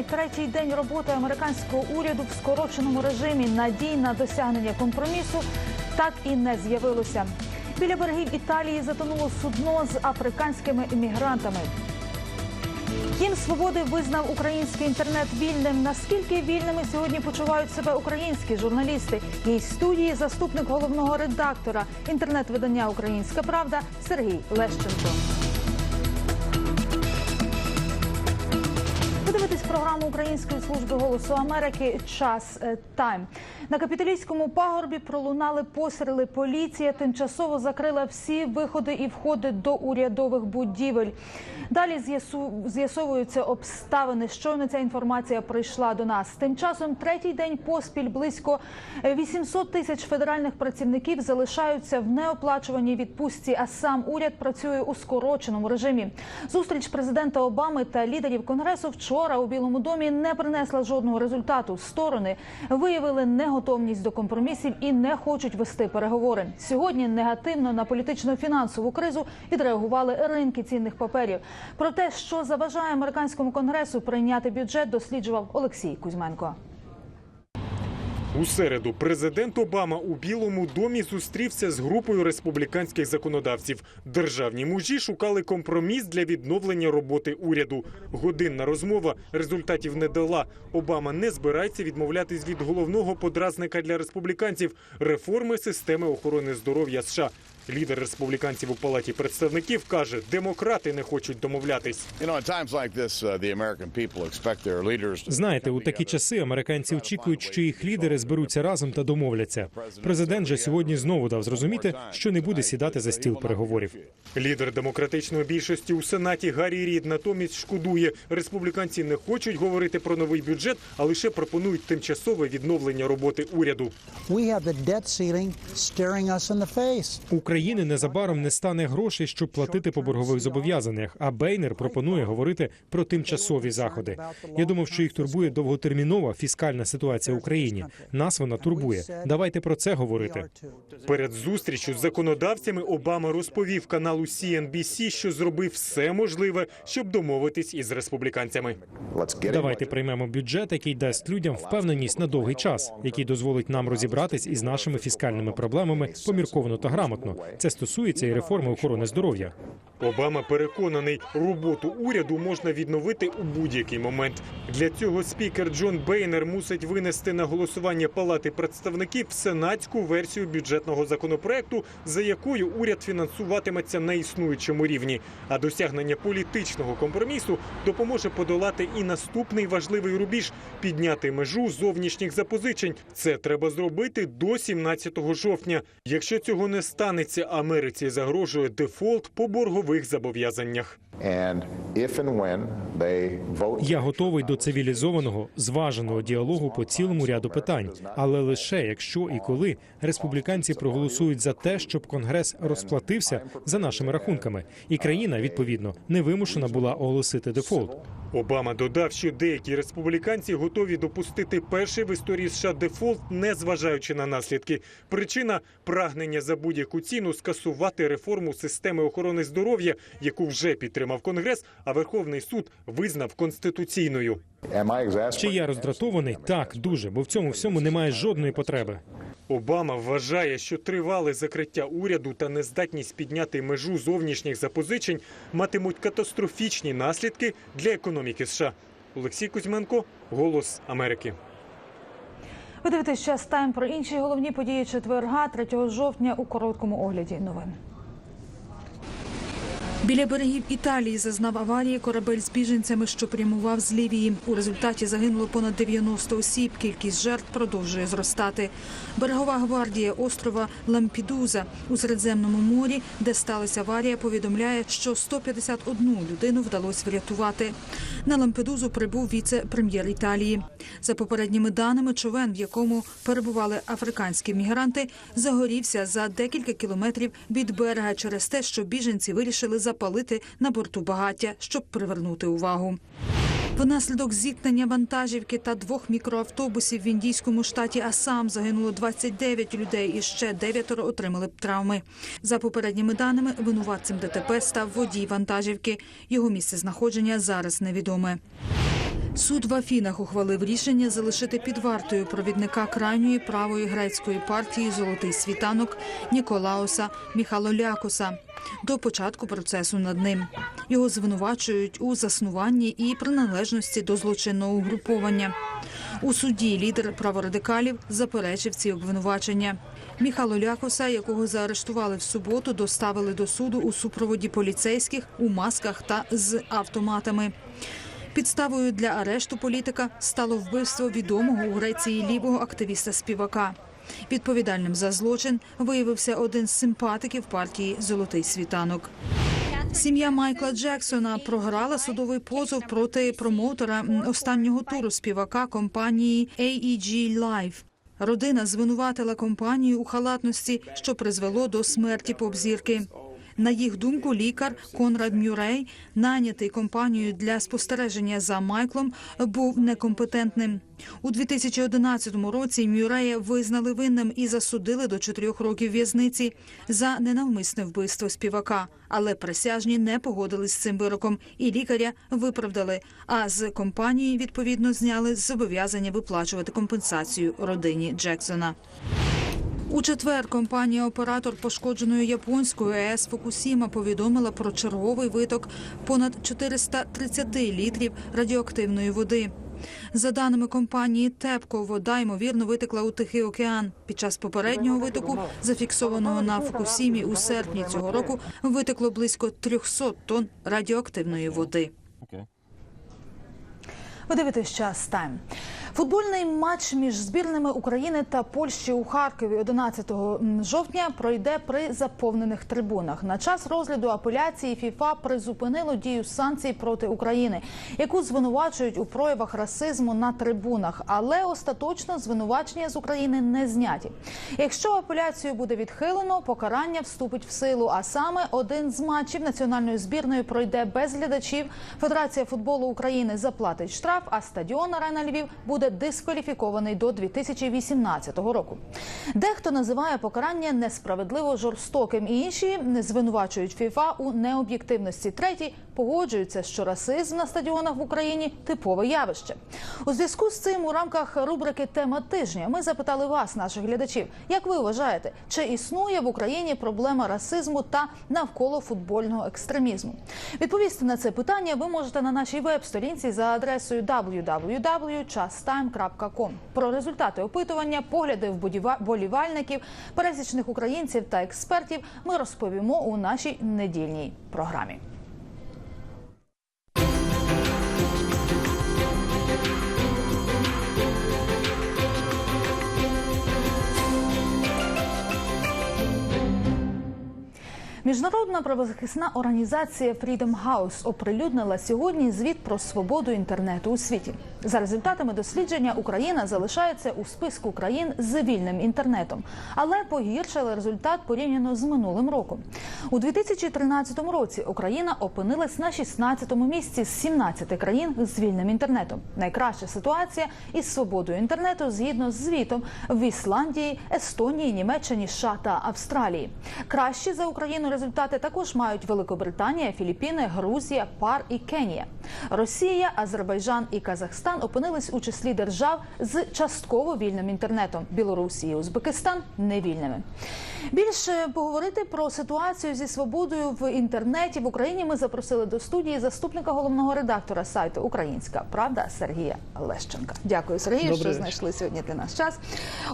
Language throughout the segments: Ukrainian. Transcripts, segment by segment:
у третій день роботи американського уряду в скороченому режимі надій на досягнення компромісу так і не з'явилося. Біля берегів Італії затонуло судно з африканськими іммігрантами. Кінь свободи визнав український інтернет вільним. Наскільки вільними сьогодні почувають себе українські журналісти? Гість студії заступник головного редактора інтернет-видання Українська Правда Сергій Лещенко. Програму Української служби голосу Америки Час е, Тайм на капітолійському пагорбі пролунали постріли. Поліція тимчасово закрила всі виходи і входи до урядових будівель. Далі з'ясовуються обставини. Щойно ця інформація прийшла до нас. Тим часом третій день поспіль близько е, 800 тисяч федеральних працівників залишаються в неоплачуваній відпустці, а сам уряд працює у скороченому режимі. Зустріч президента Обами та лідерів конгресу вчора у Білому домі не принесла жодного результату. Сторони виявили неготовність до компромісів і не хочуть вести переговори. Сьогодні негативно на політично-фінансову кризу відреагували ринки цінних паперів. Про те, що заважає американському конгресу прийняти бюджет, досліджував Олексій Кузьменко. У середу президент Обама у Білому домі зустрівся з групою республіканських законодавців. Державні мужі шукали компроміс для відновлення роботи уряду. Годинна розмова результатів не дала. Обама не збирається відмовлятись від головного подразника для республіканців реформи системи охорони здоров'я США. Лідер республіканців у палаті представників каже, демократи не хочуть домовлятись. Uh, Знаєте, у такі часи американці очікують, що їх лідери зберуться разом та домовляться. Президент же сьогодні знову дав зрозуміти, що не буде сідати за стіл переговорів. Лідер демократичної більшості у сенаті Гаррі Рід натомість шкодує. Республіканці не хочуть говорити про новий бюджет, а лише пропонують тимчасове відновлення роботи уряду. We країни незабаром не стане грошей, щоб платити по боргових зобов'язаннях. А Бейнер пропонує говорити про тимчасові заходи. Я думав, що їх турбує довготермінова фіскальна ситуація в Україні. Нас вона турбує. Давайте про це говорити. Перед зустрічю з законодавцями Обама розповів каналу CNBC, що зробив все можливе, щоб домовитись із республіканцями. Давайте приймемо бюджет, який дасть людям впевненість на довгий час, який дозволить нам розібратись із нашими фіскальними проблемами помірковано та грамотно. Це стосується і реформи охорони здоров'я. Обама переконаний, роботу уряду можна відновити у будь-який момент. Для цього спікер Джон Бейнер мусить винести на голосування Палати представників сенатську версію бюджетного законопроекту, за якою уряд фінансуватиметься на існуючому рівні. А досягнення політичного компромісу допоможе подолати і наступний важливий рубіж підняти межу зовнішніх запозичень. Це треба зробити до 17 жовтня. Якщо цього не станеться, Америці загрожує дефолт по боргових зобов'язаннях. Я готовий до цивілізованого, зваженого діалогу по цілому ряду питань, але лише якщо і коли республіканці проголосують за те, щоб конгрес розплатився за нашими рахунками, і країна відповідно не вимушена була оголосити дефолт. Обама додав, що деякі республіканці готові допустити перший в історії США дефолт, не зважаючи на наслідки. Причина прагнення за будь-яку ціну скасувати реформу системи охорони здоров'я, яку вже підтримав Конгрес, а Верховний суд визнав конституційною. Чи я роздратований? Так, дуже, бо в цьому всьому немає жодної потреби. Обама вважає, що тривале закриття уряду та нездатність підняти межу зовнішніх запозичень матимуть катастрофічні наслідки для економіки США. Олексій Кузьменко, Голос Америки. Ви дивитесь час тайм про інші головні події четверга, 3 жовтня у короткому огляді новин. Біля берегів Італії зазнав аварії корабель з біженцями, що прямував з Лівії. У результаті загинуло понад 90 осіб. Кількість жертв продовжує зростати. Берегова гвардія острова Лампідуза у Середземному морі, де сталася аварія, повідомляє, що 151 людину вдалося врятувати. На Лампедузу прибув віце-прем'єр Італії. За попередніми даними, човен, в якому перебували африканські мігранти, загорівся за декілька кілометрів від берега через те, що біженці вирішили запалити на борту багаття, щоб привернути увагу. Внаслідок зіткнення вантажівки та двох мікроавтобусів в індійському штаті Асам загинуло 29 людей і ще дев'ятеро отримали травми. За попередніми даними, винуватцем ДТП став водій вантажівки. Його місце знаходження зараз невідоме. Суд в Афінах ухвалив рішення залишити під вартою провідника крайньої правої грецької партії Золотий світанок Ніколаоса Міхалолякоса до початку процесу над ним. Його звинувачують у заснуванні і приналежності до злочинного угруповання. У суді лідер праворадикалів заперечив ці обвинувачення. Міхало Лякоса, якого заарештували в суботу, доставили до суду у супроводі поліцейських у масках та з автоматами. Підставою для арешту політика стало вбивство відомого у Греції лівого активіста співака. Відповідальним за злочин виявився один з симпатиків партії Золотий світанок. Сім'я Майкла Джексона програла судовий позов проти промоутера останнього туру співака компанії AEG Live. Родина звинуватила компанію у халатності, що призвело до смерті попзірки. На їх думку, лікар Конрад Мюррей, найнятий компанією для спостереження за Майклом, був некомпетентним. У 2011 році Мюррея визнали винним і засудили до чотирьох років в'язниці за ненавмисне вбивство співака. Але присяжні не погодились з цим вироком, і лікаря виправдали. А з компанії відповідно зняли зобов'язання виплачувати компенсацію родині Джексона. У четвер компанія-оператор пошкодженої японської АЕС Фукусіма повідомила про черговий виток понад 430 літрів радіоактивної води. За даними компанії ТЕПКО, вода ймовірно витекла у Тихий океан. Під час попереднього витоку, зафіксованого на Фукусімі у серпні цього року, витекло близько 300 тонн радіоактивної води. Ви дивитесь час тайм. Футбольний матч між збірними України та Польщі у Харкові 11 жовтня пройде при заповнених трибунах. На час розгляду апеляції ФІФА призупинило дію санкцій проти України, яку звинувачують у проявах расизму на трибунах, але остаточно звинувачення з України не зняті. Якщо апеляцію буде відхилено, покарання вступить в силу. А саме один з матчів національної збірної пройде без глядачів. Федерація футболу України заплатить штраф, а стадіон Арена Львів буде дискваліфікований до 2018 року. Дехто називає покарання несправедливо жорстоким, і інші звинувачують ФІФА у необ'єктивності. Треті погоджуються, що расизм на стадіонах в Україні типове явище. У зв'язку з цим у рамках рубрики Тема тижня ми запитали вас, наших глядачів, як ви вважаєте, чи існує в Україні проблема расизму та навколо футбольного екстремізму? Відповісти на це питання ви можете на нашій веб-сторінці за адресою www.chastime.com. Про результати опитування, погляди вболівальників, пересічних українців та експертів ми розповімо у нашій недільній програмі. Міжнародна правозахисна організація Freedom House оприлюднила сьогодні звіт про свободу інтернету у світі. За результатами дослідження Україна залишається у списку країн з вільним інтернетом, але погіршила результат порівняно з минулим роком. У 2013 році Україна опинилась на 16-му місці з 17 країн з вільним інтернетом. Найкраща ситуація із свободою інтернету згідно з звітом в Ісландії, Естонії, Німеччині, США та Австралії. Кращі за Україну результати також мають Великобританія, Філіппіни, Грузія, ПАР і Кенія. Росія, Азербайджан і Казахстан опинились у числі держав з частково вільним інтернетом. Білорусі і Узбекистан невільними. Більше поговорити про ситуацію зі свободою в інтернеті в Україні. Ми запросили до студії заступника головного редактора сайту Українська Правда Сергія Лещенка. Дякую, Сергію, що знайшли сьогодні для нас час.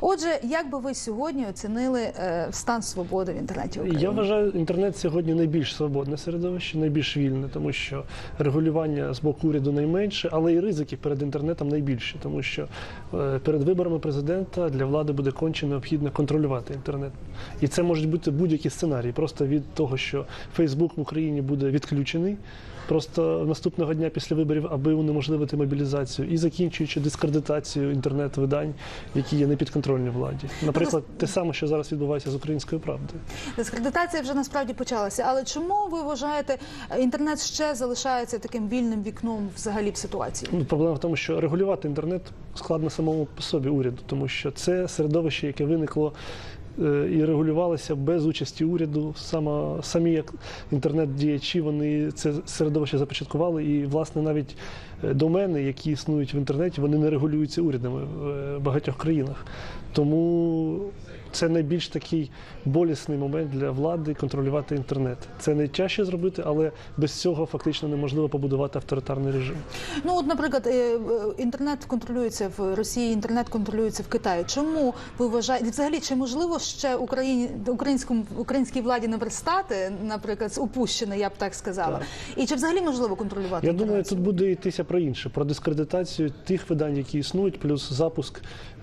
Отже, як би ви сьогодні оцінили е, стан свободи в інтернеті в Україні? Я вважаю, інтернет сьогодні найбільш свободне середовище, найбільш вільне, тому що регулювання з боку уряду найменше, але і ризики перед інтернетом найбільші, тому що е, перед виборами президента для влади буде конче необхідно контролювати інтернет. І це можуть бути будь-які сценарії. Просто від того, що Фейсбук в Україні буде відключений. Просто наступного дня після виборів, аби унеможливити мобілізацію і закінчуючи дискредитацію інтернет-видань, які є непідконтрольні владі. Наприклад, те саме, що зараз відбувається з українською правдою. Дискредитація вже насправді почалася. Але чому ви вважаєте, інтернет ще залишається таким вільним вікном взагалі в ситуації? Ну, проблема в тому, що регулювати інтернет складно самому по собі уряду, тому що це середовище, яке виникло і регулювалися без участі уряду. Саме самі як інтернет-діячі вони це середовище започаткували. І, власне, навіть е, домени, які існують в інтернеті, вони не регулюються урядами в е, багатьох країнах. Тому це найбільш такий болісний момент для влади контролювати інтернет. Це найтяжче зробити, але без цього фактично неможливо побудувати авторитарний режим. Ну, от, наприклад, е, е, інтернет контролюється в Росії, інтернет контролюється в Китаї. Чому ви вважаєте, взагалі, чи можливо ще Україні українському українській владі не верстати, наприклад, з упущене, я б так сказала, і чи взагалі можливо контролювати? Я інтернет? думаю, тут буде йтися про інше, про дискредитацію тих видань, які існують, плюс запуск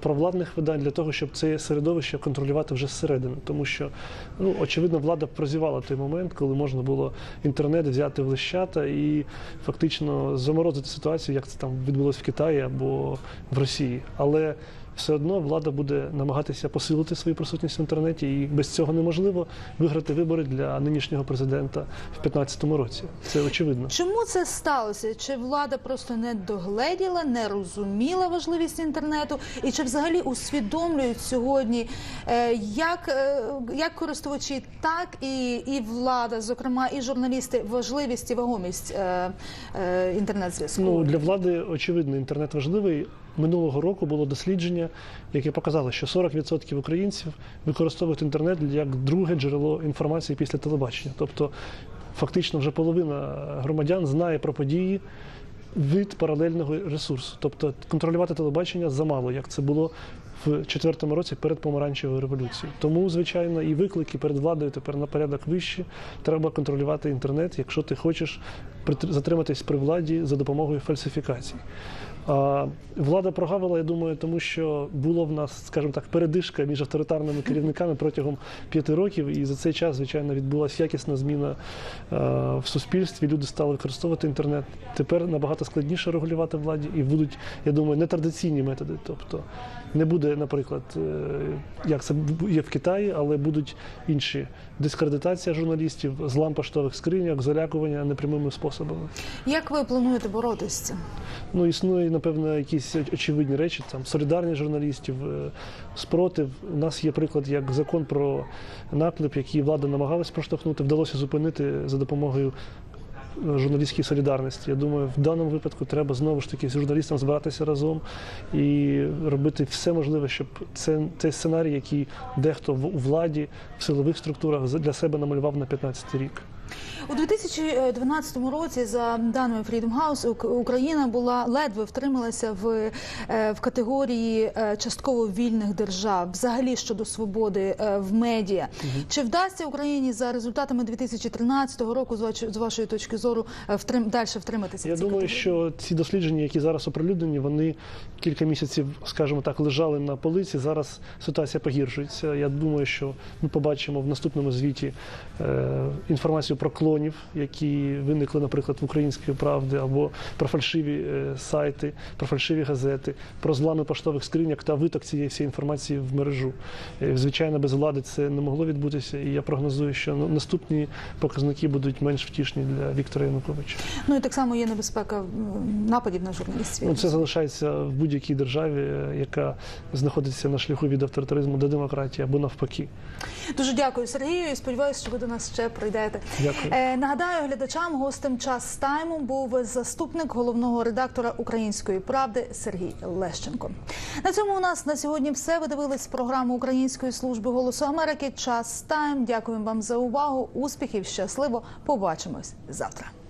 провладних видань для того, щоб це середовище контролювати вже зсередини. Тому що, ну очевидно, влада прозівала той момент, коли можна було інтернет взяти в лищата і фактично заморозити ситуацію, як це там відбулося в Китаї або в Росії. Але все одно влада буде намагатися посилити свою присутність в інтернеті, і без цього неможливо виграти вибори для нинішнього президента в 2015 році. Це очевидно. Чому це сталося? Чи влада просто не догледіла, не розуміла важливість інтернету, і чи взагалі усвідомлюють сьогодні, е, як, е, як користувачі, так і, і влада, зокрема, і журналісти, важливість і вагомість е, е, інтернет-зв'язку? Ну для влади очевидно, інтернет важливий. Минулого року було дослідження, яке показало, що 40% українців використовують інтернет як друге джерело інформації після телебачення. Тобто, фактично, вже половина громадян знає про події від паралельного ресурсу. Тобто контролювати телебачення замало, як це було в четвертому році перед помаранчевою революцією. Тому, звичайно, і виклики перед владою тепер на порядок вищі. Треба контролювати інтернет, якщо ти хочеш затриматись при владі за допомогою фальсифікацій. Влада прогавила, я думаю, тому що було в нас, скажімо так, передишка між авторитарними керівниками протягом п'яти років, і за цей час, звичайно, відбулася якісна зміна е, в суспільстві. Люди стали використовувати інтернет. Тепер набагато складніше регулювати владі, і будуть, я думаю, нетрадиційні методи. Тобто не буде, наприклад, е, як це є в Китаї, але будуть інші дискредитація журналістів, злам поштових скриньок, залякування непрямими способами. Як ви плануєте боротися з цим? Ну, існує, напевно, якісь очевидні речі, там солідарність журналістів, е, спротив. У нас є приклад як закон про наклеп, який влада намагалась проштовхнути, вдалося зупинити за допомогою е, журналістської солідарності. Я думаю, в даному випадку треба знову ж таки з журналістами збиратися разом і робити все можливе, щоб це цей сценарій, який дехто в у владі в силових структурах для себе намалював на 15 рік. У 2012 році, за даними Freedom House, Ук- Україна була ледве втрималася в, е, в категорії е, частково вільних держав, взагалі щодо свободи е, в медіа. Чи вдасться Україні за результатами 2013 року, з вашої точки зору, втрим далі втриматися? Я думаю, категорії? що ці дослідження, які зараз оприлюднені, вони кілька місяців, скажімо так, лежали на полиці. Зараз ситуація погіршується. Я думаю, що ми побачимо в наступному звіті е, інформацію про клонів, які виникли, наприклад, в української правди, або про фальшиві е, сайти, про фальшиві газети, про злами поштових скриньок та виток цієї всієї інформації в мережу. Е, Звичайно, без влади це не могло відбутися, і я прогнозую, що ну, наступні показники будуть менш втішні для Віктора Януковича. Ну і так само є небезпека нападів на журналістів. Ну, це залишається в будь-якій державі, е, яка знаходиться на шляху від авторитаризму до демократії або навпаки. Дуже дякую, Сергію. і Сподіваюся, що ви до нас ще прийдете. Дякую. Е, нагадаю глядачам, гостем час тайму був заступник головного редактора Української правди Сергій Лещенко. На цьому у нас на сьогодні все. Ви дивились програму Української служби голосу Америки. Час тайм. Дякуємо вам за увагу. Успіхів, щасливо. Побачимось завтра.